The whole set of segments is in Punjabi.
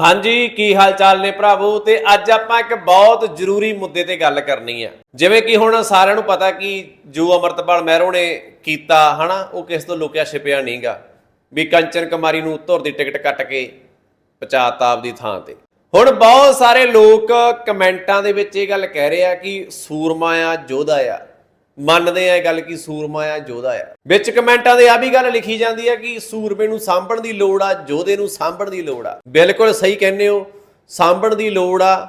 ਹਾਂਜੀ, ਕੀ ਹਾਲ ਚਾਲ ਨੇ ਭਰਾਵੋ? ਤੇ ਅੱਜ ਆਪਾਂ ਇੱਕ ਬਹੁਤ ਜ਼ਰੂਰੀ ਮੁੱਦੇ ਤੇ ਗੱਲ ਕਰਨੀ ਆ। ਜਿਵੇਂ ਕਿ ਹੁਣ ਸਾਰਿਆਂ ਨੂੰ ਪਤਾ ਕਿ ਜੋ ਅਮਰਤਪਾਲ ਮਹਿਰੋ ਨੇ ਕੀਤਾ, ਹਨਾ, ਉਹ ਕਿਸ ਤੋਂ ਲੁਕਿਆ ਛਿਪਿਆ ਨਹੀਂਗਾ। ਵੀ ਕੰਚਨ ਕੁਮਾਰੀ ਨੂੰ ਧੁਰ ਦੀ ਟਿਕਟ ਕੱਟ ਕੇ ਪਚਾਤਾਪ ਦੀ ਥਾਂ ਤੇ। ਹੁਣ ਬਹੁਤ ਸਾਰੇ ਲੋਕ ਕਮੈਂਟਾਂ ਦੇ ਵਿੱਚ ਇਹ ਗੱਲ ਕਹਿ ਰਹੇ ਆ ਕਿ ਸੂਰਮਾ ਆ, ਯੋਧਾ ਆ। ਮੰਨਦੇ ਆ ਇਹ ਗੱਲ ਕਿ ਸੂਰਮਾ ਆ ਯੋਧਾ ਆ। ਵਿੱਚ ਕਮੈਂਟਾਂ ਦੇ ਆ ਵੀ ਗੱਲ ਲਿਖੀ ਜਾਂਦੀ ਹੈ ਕਿ ਸੂਰਮੇ ਨੂੰ ਸਾਂਭਣ ਦੀ ਲੋੜ ਆ ਯੋਧੇ ਨੂੰ ਸਾਂਭਣ ਦੀ ਲੋੜ ਆ। ਬਿਲਕੁਲ ਸਹੀ ਕਹਿੰਦੇ ਹੋ, ਸਾਂਭਣ ਦੀ ਲੋੜ ਆ,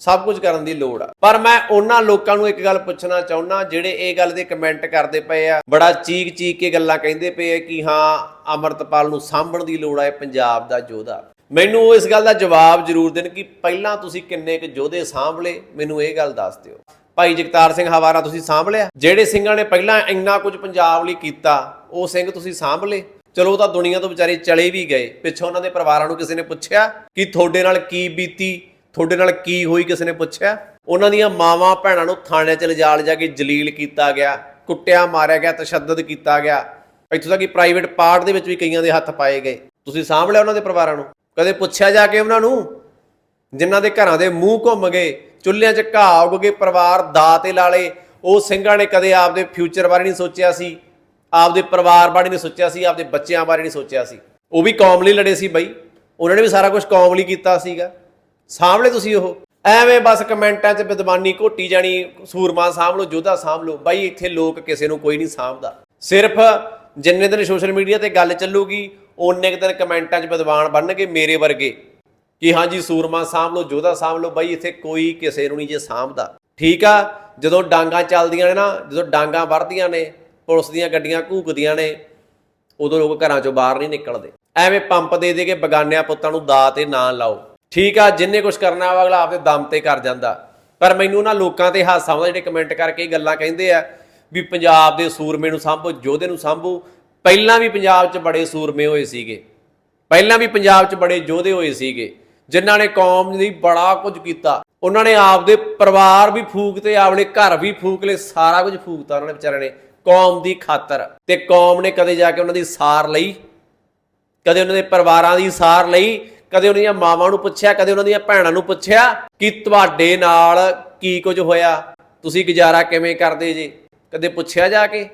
ਸਭ ਕੁਝ ਕਰਨ ਦੀ ਲੋੜ ਆ। ਪਰ ਮੈਂ ਉਹਨਾਂ ਲੋਕਾਂ ਨੂੰ ਇੱਕ ਗੱਲ ਪੁੱਛਣਾ ਚਾਹੁੰਦਾ ਜਿਹੜੇ ਇਹ ਗੱਲ ਦੇ ਕਮੈਂਟ ਕਰਦੇ ਪਏ ਆ, ਬੜਾ ਚੀਕ ਚੀਕ ਕੇ ਗੱਲਾਂ ਕਹਿੰਦੇ ਪਏ ਆ ਕਿ ਹਾਂ, ਅਮਰਤਪਾਲ ਨੂੰ ਸਾਂਭਣ ਦੀ ਲੋੜ ਆ, ਇਹ ਪੰਜਾਬ ਦਾ ਯੋਧਾ ਮੈਨੂੰ ਇਸ ਗੱਲ ਦਾ ਜਵਾਬ ਜ਼ਰੂਰ ਦੇਣ ਕਿ ਪਹਿਲਾਂ ਤੁਸੀਂ ਕਿੰਨੇ ਕੁ ਯੋਧੇ ਸਾਂਭ ਲਏ, ਮੈਨੂੰ ਇਹ ਗੱਲ ਦੱਸ ਦਿਓ। ਭਾਈ ਜਗਤਾਰ ਸਿੰਘ ਹਵਾਰਾ, ਤੁਸੀਂ ਸਾਂਭ ਲਿਆ? ਜਿਹੜੇ ਸਿੰਘਾਂ ਨੇ ਪਹਿਲਾਂ ਇੰਨਾ ਕੁਝ ਪੰਜਾਬ ਲਈ ਕੀਤਾ, ਉਹ ਸਿੰਘ ਤੁਸੀਂ ਸਾਂਭ ਲਏ? ਚਲੋ, ਉਹ ਤਾਂ ਦੁਨੀਆ ਤੋਂ ਵਿਚਾਰੇ ਚਲੇ ਵੀ ਗਏ। ਪਿੱਛੋਂ ਉਹਨਾਂ ਦੇ ਪਰਿਵਾਰਾਂ ਨੂੰ ਕਿਸੇ ਨੇ ਪੁੱਛਿਆ ਕਿ ਤੁਹਾਡੇ ਨਾਲ ਕੀ ਬੀਤੀ, ਤੁਹਾਡੇ ਨਾਲ ਕੀ ਹੋਈ ਕਿਸੇ ਨੇ ਪੁੱਛਿਆ? ਉਹਨਾਂ ਦੀਆਂ ਮਾਵਾਂ ਭੈਣਾਂ ਨੂੰ ਥਾਣੇ 'ਚ ਲਿਜਾ ਲਿਜਾ ਕੇ ਜਲੀਲ ਕੀਤਾ ਗਿਆ, ਕੁੱਟਿਆ ਮਾਰਿਆ ਗਿਆ, ਤਸ਼ੱਦਦ ਕੀਤਾ ਗਿਆ। ਇੱਥੋਂ ਤੱਕ ਕਿ ਪ੍ਰਾਈਵੇਟ ਪਾਰਟ ਦੇ ਵਿੱਚ ਵੀ ਕਈਆਂ ਦੇ ਹੱਥ ਪਾਏ ਗਏ। ਤੁਸੀਂ ਸਾਂਭ ਲਿਆ ਉਹਨਾਂ ਦੇ ਪਰਿਵਾਰਾਂ ਨੂੰ? ਕਦੇ ਪੁੱਛਿਆ ਜਾ ਕੇ ਉਹਨਾਂ ਨੂੰ? ਜਿਨ੍ਹਾਂ ਦੇ ਘਰਾਂ ਦੇ ਮੂੰਹ ਘੁੰਮ ਗਏ ਚੁੱਲ੍ਹਿਆਂ 'ਚ ਘਾਹ ਉੱਗ ਗਏ ਪਰਿਵਾਰ ਦਾ ਤੇ ਲਾਲੇ। ਉਹ ਸਿੰਘਾਂ ਨੇ ਕਦੇ ਆਪਦੇ ਫਿਊਚਰ ਬਾਰੇ ਨਹੀਂ ਸੋਚਿਆ ਸੀ। ਆਪਦੇ ਪਰਿਵਾਰ ਬਾਰੇ ਨਹੀਂ ਸੋਚਿਆ ਸੀ, ਆਪਦੇ ਬੱਚਿਆਂ ਬਾਰੇ ਨਹੀਂ ਸੋਚਿਆ ਸੀ। ਉਹ ਵੀ ਕੌਮ ਲਈ ਲੜੇ ਸੀ ਬਈ। ਉਹਨਾਂ ਨੇ ਵੀ ਸਾਰਾ ਕੁਝ ਕੌਮ ਲਈ ਕੀਤਾ ਸੀਗਾ। ਸਾਹਮਣੇ ਤੁਸੀਂ ਉਹ। ਐਵੇਂ ਬਸ ਕਮੈਂਟਾਂ 'ਚ ਵਿਦਵਾਨੀ ਘੋਟੀ ਜਾਣੀ ਸੂਰਮਾ ਸਾਂਭ ਲਓ, ਯੋਧਾ ਸਾਂਭ ਲਓ। ਬਾਈ, ਇੱਥੇ ਲੋਕ ਕਿਸੇ ਨੂੰ ਕੋਈ ਨਹੀਂ ਸਾਂਭਦਾ। ਸਿਰਫ ਜਿੰਨੇ ਦਿਨ ਸੋਸ਼ਲ ਮੀਡੀਆ ਤੇ ਗੱਲ ਚੱਲੂਗੀ, ਓਨੇ ਕੁ ਦਿਨ ਕਮੈਂਟਾਂ 'ਚ ਵਿਦਵਾਨ ਬਣਨਗੇ ਮੇਰੇ ਵਰਗੇ। ਕਿ ਹਾਂਜੀ ਸੂਰਮਾ ਸਾਂਭ ਲਓ ਯੋਧਾ ਸਾਂਭ ਲਓ, ਬਾਈ ਇੱਥੇ ਕੋਈ ਕਿਸੇ ਨੂੰ ਨਹੀਂ ਜੇ ਸਾਂਭਦਾ। ਠੀਕ ਆ, ਜਦੋਂ ਡਾਂਗਾ ਚੱਲਦੀਆਂ ਨੇ ਨਾ, ਜਦੋਂ ਡਾਂਗਾ ਵਰਦੀਆਂ ਨੇ, ਪੁਲਿਸ ਦੀਆਂ ਗੱਡੀਆਂ ਘੂਕਦੀਆਂ ਨੇ, ਉਦੋਂ ਲੋਕ ਘਰਾਂ ਚੋਂ ਬਾਹਰ ਨਹੀਂ ਨਿਕਲਦੇ। ਐਵੇਂ ਪੰਪ ਦੇ ਦੇ ਕੇ ਬਗਾਨਿਆਂ ਪੁੱਤਾਂ ਨੂੰ ਦਾ ਤੇ ਨਾ ਲਾਓ। ਠੀਕ ਆ, ਜਿੰਨੇ ਕੁਝ ਕਰਨਾ ਵਾ, ਅਗਲਾ ਆਪਦੇ ਦਮ ਤੇ ਕਰ ਜਾਂਦਾ। ਪਰ ਮੈਨੂੰ ਨਾ ਲੋਕਾਂ ਤੇ ਹਾਸਾ ਆਉਂਦਾ, ਜਿਹੜੇ ਕਮੈਂਟ ਕਰਕੇ ਗੱਲਾਂ ਕਹਿੰਦੇ ਆ ਵੀ ਪੰਜਾਬ ਦੇ ਸੂਰਮੇ ਨੂੰ ਸਾਂਭੋ ਯੋਧੇ ਨੂੰ ਸਾਂਭੋ। ਪਹਿਲਾਂ ਵੀ ਪੰਜਾਬ 'ਚ ਬੜੇ ਸੂਰਮੇ ਹੋਏ ਸੀਗੇ। ਪਹਿਲਾਂ ਵੀ ਪੰਜਾਬ 'ਚ ਬੜੇ ਯੋਧੇ ਹੋਏ ਸੀਗੇ। ਜਿਨ੍ਹਾਂ ਨੇ ਕੌਮ ਲਈ ਬੜਾ ਕੁਝ ਕੀਤਾ। ਉਹਨਾਂ ਨੇ ਆਪਦੇ ਪਰਿਵਾਰ ਵੀ ਫੂਕ ਤੇ, ਆਪਣੇ ਘਰ ਵੀ ਫੂਕ ਲਏ, ਸਾਰਾ ਕੁਝ ਫੂਕਤਾ ਉਹਨਾਂ ਨੇ ਵਿਚਾਰਿਆਂ ਨੇ, ਕੌਮ ਦੀ ਖਾਤਰ। ਤੇ ਕੌਮ ਨੇ ਕਦੇ ਜਾ ਕੇ ਉਹਨਾਂ ਦੀ ਸਾਰ ਲਈ, ਕਦੇ ਉਹਨਾਂ ਦੇ ਪਰਿਵਾਰਾਂ ਦੀ ਸਾਰ ਲਈ, ਕਦੇ ਉਹਨਾਂ ਦੀਆਂ ਮਾਵਾਂ ਨੂੰ ਪੁੱਛਿਆ, ਕਦੇ ਉਹਨਾਂ ਦੀਆਂ ਭੈਣਾਂ ਨੂੰ ਪੁੱਛਿਆ ਕਿ ਤੁਹਾਡੇ ਨਾਲ ਕੀ ਕੁਝ ਹੋਇਆ? ਤੁਸੀਂ ਗੁਜ਼ਾਰਾ ਕਿਵੇਂ ਕਰਦੇ ਜੇ? ਕਦੇ ਪੁੱਛਿਆ ਜਾ ਕੇ?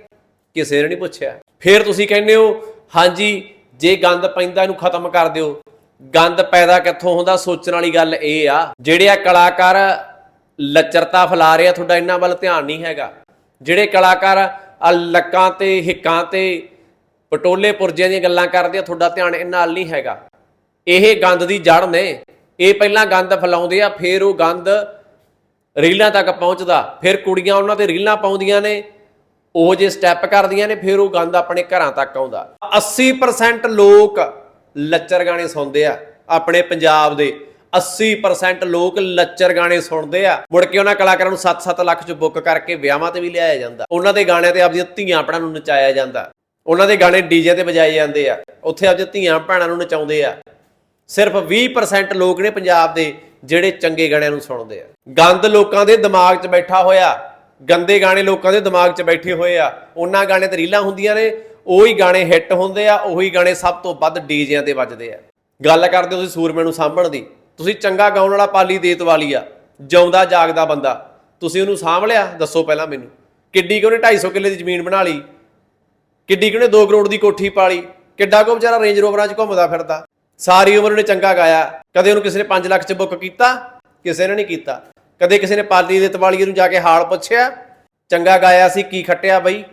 ਕਿਸੇ ਨੇ ਨਹੀਂ ਪੁੱਛਿਆ। ਫਿਰ ਤੁਸੀਂ ਕਹਿੰਦੇ ਹੋ, ਹਾਂਜੀ, ਜੇ ਗੰਦ ਪੈਂਦਾ, ਇਹਨੂੰ ਖਤਮ ਕਰ ਦਿਓ। ਗੰਦ ਪੈਦਾ ਕਿੱਥੋਂ ਹੁੰਦਾ, ਸੋਚਣ ਵਾਲੀ ਗੱਲ ਇਹ ਆ, ਜਿਹੜੇ ਆ ਕਲਾਕਾਰ ਲੱਚਰਤਾ ਫੈਲਾ ਰਹੇ ਆ, ਤੁਹਾਡਾ ਇਹਨਾਂ ਵੱਲ ਧਿਆਨ ਨਹੀਂ ਹੈਗਾ। ਜਿਹੜੇ ਕਲਾਕਾਰ ਆ ਲੱਕਾਂ ਤੇ, ਹਿੱਕਾਂ ਤੇ, ਪਟੋਲੇ ਪੁਰਜਿਆਂ ਦੀਆਂ ਗੱਲਾਂ ਕਰਦੇ ਆ, ਤੁਹਾਡਾ ਧਿਆਨ ਇਹਨਾਂ ਵੱਲ ਨਹੀਂ ਹੈਗਾ। ਇਹ ਗੰਦ ਦੀ ਜੜ ਨੇ। ਇਹ ਪਹਿਲਾਂ ਗੰਦ ਫੈਲਾਉਂਦੇ ਆ, ਫਿਰ ਉਹ ਗੰਦ ਰੀਲਾਂ ਤੱਕ ਪਹੁੰਚਦਾ। ਫਿਰ ਕੁੜੀਆਂ ਉਹਨਾਂ ਤੇ ਰੀਲਾਂ ਪਾਉਂਦੀਆਂ ਨੇ, ਉਹ ਜੇ ਸਟੈਪ ਕਰਦੀਆਂ ਨੇ, ਫਿਰ ਉਹ ਗੰਦ ਆਪਣੇ ਘਰਾਂ ਤੱਕ ਆਉਂਦਾ। 80% ਲੋਕ ਲੱਚਰ ਗਾਣੇ ਸੁਣਦੇ ਆ, ਆਪਣੇ ਪੰਜਾਬ ਦੇ। 80% ਲੋਕ ਲੱਚਰ ਗਾਣੇ ਸੁਣਦੇ ਆ। ਮੁੜ ਕੇ ਉਹਨਾਂ ਕਲਾਕਾਰਾਂ ਨੂੰ 7-7 ਲੱਖ ਚ ਬੁੱਕ ਕਰਕੇ ਵਿਆਹਾਂ ਤੇ ਵੀ ਲਿਆਇਆ ਜਾਂਦਾ। ਉਹਨਾਂ ਦੇ ਗਾਣਿਆਂ ਤੇ ਆਪਦੀਆਂ ਧੀਆਂ ਭੈਣਾਂ ਨੂੰ ਨਚਾਇਆ ਜਾਂਦਾ। ਉਹਨਾਂ ਦੇ ਗਾਣੇ ਡੀਜੇ ਤੇ ਵਜਾਏ ਜਾਂਦੇ ਆ। ਉੱਥੇ ਆਪਦੀਆਂ ਧੀਆਂ ਭੈਣਾਂ ਨੂੰ ਨਚਾਉਂਦੇ ਆ। ਸਿਰਫ 20% ਲੋਕ ਨੇ ਪੰਜਾਬ ਦੇ ਜਿਹੜੇ ਚੰਗੇ ਗਾਣਿਆਂ ਨੂੰ ਸੁਣਦੇ ਆ। ਗੰਦ ਲੋਕਾਂ ਦੇ ਦਿਮਾਗ 'ਚ ਬੈਠਾ ਹੋਇਆ। ਗੰਦੇ ਗਾਣੇ ਲੋਕਾਂ ਦੇ ਦਿਮਾਗ 'ਚ ਬੈਠੇ ਹੋਏ ਆ। ਉਹਨਾਂ ਗਾਣੇ ਤੇ ਰੀਲਾਂ ਹੁੰਦੀਆਂ ਨੇ। ਉਹੀ ਗਾਣੇ ਹਿੱਟ ਹੁੰਦੇ ਆ, ਉਹੀ ਗਾਣੇ ਸਭ ਤੋਂ ਵੱਧ ਡੀਜਿਆਂ ਤੇ ਵੱਜਦੇ ਆ। ਗੱਲ ਕਰਦੇ ਹੋ ਤੁਸੀਂ ਸੂਰਮੇ ਨੂੰ ਸਾਂਭਣ ਦੀ। ਤੁਸੀਂ ਚੰਗਾ ਗਾਉਣ ਵਾਲਾ ਪਾਲੀ ਦੇਤ ਵਾਲੀ ਆ, ਜਿਉਂਦਾ ਜਾਗਦਾ ਬੰਦਾ। ਤੁਸੀਂ ਉਹਨੂੰ ਸਾਂਭ ਲਿਆ? ਦੱਸੋ ਪਹਿਲਾਂ ਮੈਨੂੰ। ਕਿੱਡੀ ਕਿ ਉਹਨੇ 250 ਕਿੱਲੇ ਦੀ ਜ਼ਮੀਨ ਬਣਾ ਲਈ? ਕਿੱਡੀ ਕਿ ਉਹਨੇ 2 ਕਰੋੜ ਦੀ ਕੋਠੀ ਪਾਲੀ? ਕਿੱਡਾ ਕੋ ਵਿਚਾਰਾ ਰੇਂਜ ਰੋਵਰਾਂ 'ਚ ਘੁੰਮਦਾ ਫਿਰਦਾ? ਸਾਰੀ ਉਮਰ ਉਹਨੇ ਚੰਗਾ ਗਾਇਆ। ਕਦੇ ਉਹਨੂੰ ਕਿਸੇ ਨੇ 5 ਲੱਖ 'ਚ ਬੁੱਕ ਕੀਤਾ? ਕਿਸੇ ਨੇ ਨਹੀਂ ਕੀਤਾ। ਕਦੇ ਕਿਸੇ ਨੇ ਪਾਲੀ ਦੇ ਤਵਾਲੀਏ ਨੂੰ ਜਾ ਕੇ ਹਾਲ ਪੁੱਛਿਆ? ਚੰਗਾ ਗਾਇਆ ਸੀ, ਕੀ ਖੱਟਿਆ ਬਈ?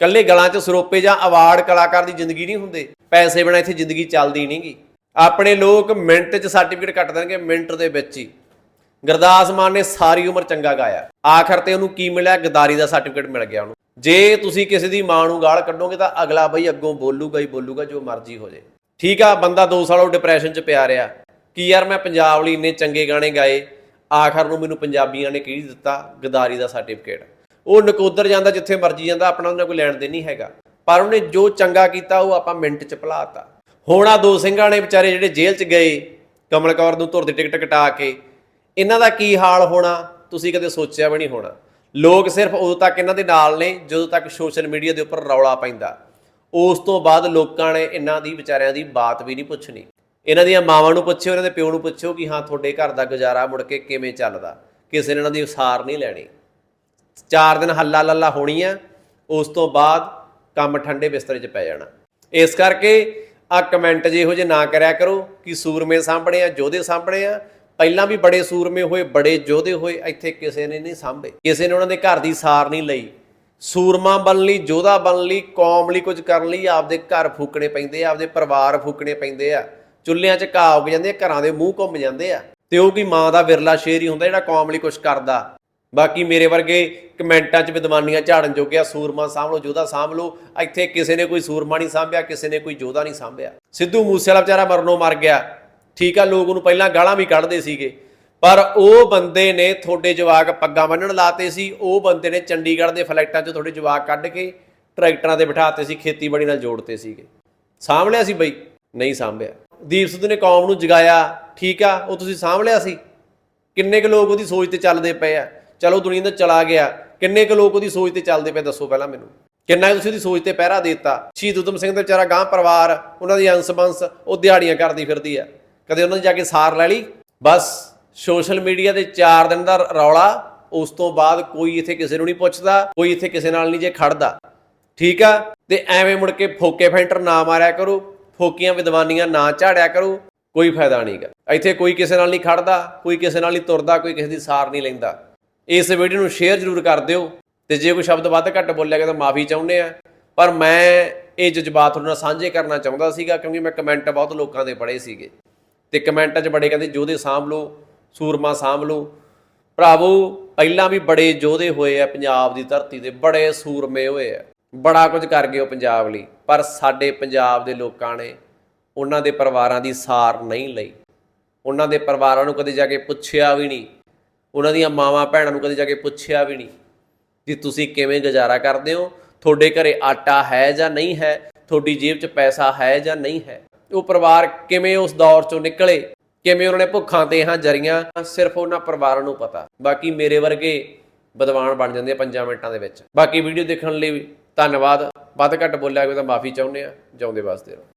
ਕੱਲੇ ਗਲਾਂ 'ਚ ਸਰੋਪੇ ਜਾਂ ਅਵਾਰਡ ਕਲਾਕਾਰ ਦੀ ਜ਼ਿੰਦਗੀ ਨਹੀਂ ਹੁੰਦੇ। ਪੈਸੇ ਬਿਨਾਂ ਇੱਥੇ ਜ਼ਿੰਦਗੀ ਚੱਲਦੀ ਨਹੀਂਗੀ ਆਪਣੇ ਲੋਕ ਮਿੰਟ 'ਚ ਸਰਟੀਫਿਕੇਟ ਕੱਟ ਦੇਣਗੇ ਮਿੰਟ ਦੇ ਵਿੱਚ ਹੀ। ਗੁਰਦਾਸ ਮਾਨ ਨੇ ਸਾਰੀ ਉਮਰ ਚੰਗਾ ਗਾਇਆ। ਆਖਰ ਤੇ ਉਹਨੂੰ ਕੀ ਮਿਲਿਆ? ਗਦਾਰੀ ਦਾ ਸਰਟੀਫਿਕੇਟ ਮਿਲ ਗਿਆ ਉਹਨੂੰ। ਜੇ ਤੁਸੀਂ ਕਿਸੇ ਦੀ ਮਾਂ ਨੂੰ ਗਾਲ ਕੱਢੋਗੇ ਤਾਂ ਅਗਲਾ ਬਈ ਅੱਗੋਂ ਬੋਲੂਗਾ ਹੀ ਬੋਲੂਗਾ, ਜੋ ਮਰਜ਼ੀ ਹੋ ਜੇ। ਠੀਕ ਆ, ਬੰਦਾ 2 ਸਾਲ ਉਹ ਡਿਪਰੈਸ਼ਨ 'ਚ ਪਿਆ ਰਿਹਾ। ਕੀ ਯਾਰ ਮੈਂ ਪੰਜਾਬ ਲਈ ਇੰਨੇ ਚੰਗੇ ਗਾਣੇ ਗਾਏ? ਆਖਰ ਨੂੰ ਮੈਨੂੰ ਪੰਜਾਬੀਆਂ ਨੇ ਕੀ ਦਿੱਤਾ? ਗਦਾਰੀ ਦਾ ਸਰਟੀਫਿਕੇਟ। ਉਹ ਨਕੋਦਰ ਜਾਂਦਾ ਜਿੱਥੇ ਮਰਜ਼ੀ ਜਾਂਦਾ, ਆਪਣਾ ਉਹਨਾਂ ਕੋਈ ਲੈਣ ਦੇ ਨਹੀਂ ਹੈਗਾ। ਪਰ ਉਹਨੇ ਜੋ ਚੰਗਾ ਕੀਤਾ, ਉਹ ਆਪਾਂ ਮਿੰਟ 'ਚ ਭੁਲਾਤਾ। ਹੁਣ ਆ ਦੋ ਸਿੰਘਾਂ ਨੇ ਵਿਚਾਰੇ ਜਿਹੜੇ ਜੇਲ੍ਹ 'ਚ ਗਏ, ਕਮਲ ਕੌਰ ਨੂੰ ਧੁਰ ਦੀ ਟਿਕਟ ਕਟਾ ਕੇ। ਇਹਨਾਂ ਦਾ ਕੀ ਹਾਲ ਹੋਣਾ, ਤੁਸੀਂ ਕਦੇ ਸੋਚਿਆ ਵੀ ਨਹੀਂ ਹੋਣਾ। ਲੋਕ ਸਿਰਫ ਉਦੋਂ ਤੱਕ ਇਹਨਾਂ ਦੇ ਨਾਲ ਨੇ, ਜਦੋਂ ਤੱਕ ਸੋਸ਼ਲ ਮੀਡੀਆ ਦੇ ਉੱਪਰ ਰੌਲਾ ਪੈਂਦਾ। ਉਸ ਤੋਂ ਬਾਅਦ ਲੋਕਾਂ ਨੇ ਇਹਨਾਂ ਦੀ, ਵਿਚਾਰਿਆਂ ਦੀ ਬਾਤ ਵੀ ਨਹੀਂ ਪੁੱਛਣੀ। ਇਹਨਾਂ ਦੀਆਂ ਮਾਵਾਂ ਨੂੰ ਪੁੱਛਿਓ, ਇਹਨਾਂ ਦੇ ਪਿਓ ਨੂੰ ਪੁੱਛਿਓ ਕਿ ਹਾਂ, ਤੁਹਾਡੇ ਘਰ ਦਾ ਗੁਜ਼ਾਰਾ ਮੁੜ ਕੇ ਕਿਵੇਂ ਚੱਲਦਾ? ਕਿਸੇ ਨੇ ਇਹਨਾਂ ਦੀ ਉਸਾਰ ਨਹੀਂ ਲੈਣੀ। ਚਾਰ ਦਿਨ ਹੱਲਾ ਲੱਲਾ ਹੋਣੀ ਆ ਉਸ ਤੋਂ ਬਾਅਦ ਕੰਮ ਠੰਡੇ ਬਿਸਤਰੇ 'ਚ ਪੈ ਜਾਣਾ। ਇਸ ਕਰਕੇ ਆ ਕਮੈਂਟ ਜੇ ਜਿਹੇ ਨਾ ਕਰਿਆ ਕਰੋ ਕਿ ਸੂਰਮੇ ਸਾਹਮਣੇ ਆ ਜੋਧੇ ਸਾਹਮਣੇ ਆ। ਪਹਿਲਾਂ ਵੀ ਬੜੇ ਸੂਰਮੇ ਹੋਏ, ਬੜੇ ਜੋਧੇ ਹੋਏ, ਇੱਥੇ ਕਿਸੇ ਨੇ ਨਹੀਂ ਸਾਂਭੇ। ਕਿਸੇ ਨੇ ਉਹਨਾਂ ਦੇ ਘਰ ਦੀ ਸਾਰ ਨਹੀਂ ਲਈ। ਸੂਰਮਾ ਬਣਨ ਲਈ ਜੋਧਾ ਬਣਨ ਲਈ, ਕੌਮ ਲਈ ਕੁਝ ਕਰਨ ਲਈ ਆਪਦੇ ਘਰ ਫੂਕਣੇ ਪੈਂਦੇ ਆ, ਆਪਦੇ ਪਰਿਵਾਰ ਫੂਕਣੇ ਪੈਂਦੇ ਆ। ਚੁੱਲ੍ਹਿਆਂ 'ਚ ਘਾਹ ਉੱਗ ਜਾਂਦੇ ਆ, ਘਰਾਂ ਦੇ ਮੂੰਹ ਘੁੰਮ ਜਾਂਦੇ ਆ। ਤੇ ਉਹ ਕੀ ਮਾਂ ਦਾ ਵਿਰਲਾ ਸ਼ੇਰ ਹੀ ਹੁੰਦਾ ਜਿਹੜਾ ਕੌਮ ਲਈ ਕੁਝ ਕਰਦਾ। ਬਾਕੀ ਮੇਰੇ ਵਰਗੇ ਕਮੈਂਟਾਂ 'ਚ ਵਿਦਵਾਨੀਆਂ ਝਾੜਨ ਜੋਗਿਆ ਸੂਰਮਾ ਸਾਂਭ ਲਓ, ਜੋਧਾ ਸਾਂਭ ਲਓ, ਇੱਥੇ ਕਿਸੇ ਨੇ ਕੋਈ ਸੂਰਮਾ ਨਹੀਂ ਸਾਂਭਿਆ, ਕਿਸੇ ਨੇ ਕੋਈ ਜੋਧਾ ਨਹੀਂ ਸਾਂਭਿਆ। ਸਿੱਧੂ ਮੂਸੇਵਾਲਾ ਵਿਚਾਰਾ ਮਰਨੋਂ ਮਰ ਗਿਆ। ਠੀਕ ਆ, ਲੋਕ ਉਹਨੂੰ ਪਹਿਲਾਂ ਗਾਲਾਂ ਵੀ ਕੱਢਦੇ ਸੀਗੇ। ਪਰ ਉਹ ਬੰਦੇ ਨੇ ਤੁਹਾਡੇ ਜਵਾਕ ਪੱਗਾਂ ਬੰਨਣ ਲਾਤੇ ਸੀ, ਉਹ ਬੰਦੇ ਨੇ ਚੰਡੀਗੜ੍ਹ ਦੇ ਫਲੈਟਾਂ 'ਚ ਤੁਹਾਡੇ ਜਵਾਕ ਕੱਢ ਕੇ ਟਰੈਕਟਰਾਂ ਤੇ ਬਿਠਾਤੇ ਸੀ, ਖੇਤੀਬਾੜੀ ਨਾਲ ਜੋੜਤੇ ਸੀਗੇ। ਸਾਂਭ ਲਿਆ ਸੀ ਬਈ? ਨਹੀਂ ਸਾਂਭਿਆ। ਦੀਪ ਸਿੱਧੂ ਨੇ ਕੌਮ ਨੂੰ ਜਗਾਇਆ। ਠੀਕ ਆ, ਉਹ ਤੁਸੀਂ ਸਾਂਭ ਲਿਆ ਸੀ? ਕਿੰਨੇ ਕੁ ਲੋਕ ਉਹਦੀ ਸੋਚ ਤੇ ਚੱਲਦੇ ਪਏ ਆ? ਚਲੋ ਦੁਨੀਆ ਤੋਂ ਚਲਾ ਗਿਆ। ਕਿੰਨੇ ਕੁ ਲੋਕ ਉਹਦੀ ਸੋਚ ਤੇ ਚੱਲਦੇ ਪਏ, ਦੱਸੋ ਪਹਿਲਾਂ ਮੈਨੂੰ। ਕਿੰਨਾ ਕੁ ਤੁਸੀਂ ਉਹਦੀ ਸੋਚ ਤੇ ਪਹਿਰਾ ਦਿੱਤਾ। ਸ਼ਹੀਦ ਉਦਮ ਸਿੰਘ ਦੇ ਵਿਚਾਰਾ ਗਾਂ ਪਰਿਵਾਰ, ਉਹਨਾਂ ਦੀ ਅੰਸ ਬੰਸ, ਉਹ ਦਿਹਾੜੀਆਂ ਕਰਦੀ ਫਿਰਦੀ ਆ। ਕਦੇ ਉਹਨਾਂ ਨੇ ਜਾ ਕੇ ਸਾਰ ਲੈ ਲਈ? ਬਸ, ਸੋਸ਼ਲ ਮੀਡੀਆ ਤੇ 4 ਦਿਨ ਦਾ ਰੌਲਾ, ਉਸ ਤੋਂ ਬਾਅਦ ਕੋਈ ਇੱਥੇ ਕਿਸੇ ਨੂੰ ਨਹੀਂ ਪੁੱਛਦਾ, ਕੋਈ ਇੱਥੇ ਕਿਸੇ ਨਾਲ ਨਹੀਂ ਜੇ ਖੜਦਾ। ਠੀਕ ਆ? ਤੇ ਐਵੇਂ ਮੁੜ ਕੇ ਫੋਕੇ ਫੈਂਟਰ ਨਾ ਮਾਰਿਆ ਕਰੋ, ਫੋਕੀਆਂ ਵਿਦਵਾਨੀਆਂ ਨਾ ਝਾੜਿਆ ਕਰੋ, ਕੋਈ ਫਾਇਦਾ ਨਹੀਂਗਾ ਇੱਥੇ ਕੋਈ ਕਿਸੇ ਨਾਲ ਨਹੀਂ ਖੜਦਾ, ਕੋਈ ਕਿਸੇ ਨਾਲ ਨਹੀਂ ਤੁਰਦਾ, ਕੋਈ ਕਿਸੇ ਦੀ ਸਾਰ ਨਹੀਂ ਲੈਂਦਾ। ਇਸ ਵੀਡੀਓ ਨੂੰ ਸ਼ੇਅਰ ਜ਼ਰੂਰ ਕਰ ਦਿਓ ਤੇ ਜੇ ਕੋਈ ਸ਼ਬਦ ਵੱਧ ਘੱਟ ਬੋਲਿਆ ਗਿਆ ਤਾਂ ਮਾਫੀ ਚਾਹੁੰਦੇ ਆ। ਪਰ ਮੈਂ ਇਹ ਜਜ਼ਬਾਤ ਤੁਹਾਡੇ ਨਾਲ ਸਾਂਝੇ ਕਰਨਾ ਚਾਹੁੰਦਾ ਸੀਗਾ ਕਿਉਂਕਿ ਮੈਂ ਕਮੈਂਟ ਬਹੁਤ ਲੋਕਾਂ ਦੇ ਪੜ੍ਹੇ ਸੀਗੇ। ਤੇ ਕਮੈਂਟਾਂ 'ਚ ਬੜੇ ਕਹਿੰਦੇ ਜੋਧੇ ਸਾਂਭ ਲਓ, ਸੂਰਮਾ ਸਾਂਭ ਲਓ। ਭਰਾਵੋ, ਪਹਿਲਾਂ ਵੀ ਬੜੇ ਯੋਧੇ ਹੋਏ ਆ ਪੰਜਾਬ ਦੀ ਧਰਤੀ ਤੇ, ਬੜੇ ਸੂਰਮੇ ਹੋਏ ਆ। ਬੜਾ ਕੁਝ ਕਰ ਗਏ ਉਹ ਪੰਜਾਬ ਲਈ, ਪਰ ਸਾਡੇ ਪੰਜਾਬ ਦੇ ਲੋਕਾਂ ਨੇ ਉਹਨਾਂ ਦੇ ਪਰਿਵਾਰਾਂ ਦੀ ਸਾਰ ਨਹੀਂ ਲਈ। ਉਹਨਾਂ ਦੇ ਪਰਿਵਾਰਾਂ ਨੂੰ ਕਦੇ ਜਾ ਕੇ ਪੁੱਛਿਆ ਵੀ ਨਹੀਂ ਉਹਨਾਂ ਦੀਆਂ ਮਾਵਾਂ ਭੈਣਾਂ ਨੂੰ ਕਦੇ ਜਾ ਕੇ ਪੁੱਛਿਆ ਵੀ ਨਹੀਂ ਕਿ ਤੁਸੀਂ ਕਿਵੇਂ ਗੁਜ਼ਾਰਾ ਕਰਦੇ ਹੋ? ਤੁਹਾਡੇ ਘਰੇ ਆਟਾ ਹੈ ਜਾਂ ਨਹੀਂ ਹੈ? ਤੁਹਾਡੀ ਜੇਬ 'ਚ ਪੈਸਾ ਹੈ ਜਾਂ ਨਹੀਂ ਹੈ? ਉਹ ਪਰਿਵਾਰ ਕਿਵੇਂ ਉਸ ਦੌਰ 'ਚੋਂ ਨਿਕਲੇ? ਕਿਵੇਂ ਉਹਨਾਂ ਨੇ ਭੁੱਖਾਂ ਤੇ ਹਾਂ ਜਰੀਆਂ? ਸਿਰਫ ਉਹਨਾਂ ਪਰਿਵਾਰਾਂ ਨੂੰ ਪਤਾ। ਬਾਕੀ ਮੇਰੇ ਵਰਗੇ ਵਿਦਵਾਨ ਬਣ ਜਾਂਦੇ ਆ 5 ਮਿੰਟਾਂ ਦੇ ਵਿੱਚ। ਬਾਕੀ ਵੀਡੀਓ ਦੇਖਣ ਲਈ ਧੰਨਵਾਦ। ਵੱਧ ਘੱਟ ਬੋਲਿਆ ਕੋਈ ਤਾਂ ਮਾਫੀ ਚਾਹੁੰਦੇ ਆ। ਜਾਉਂਦੇ ਵਾਸਤੇ ਰਹੋ।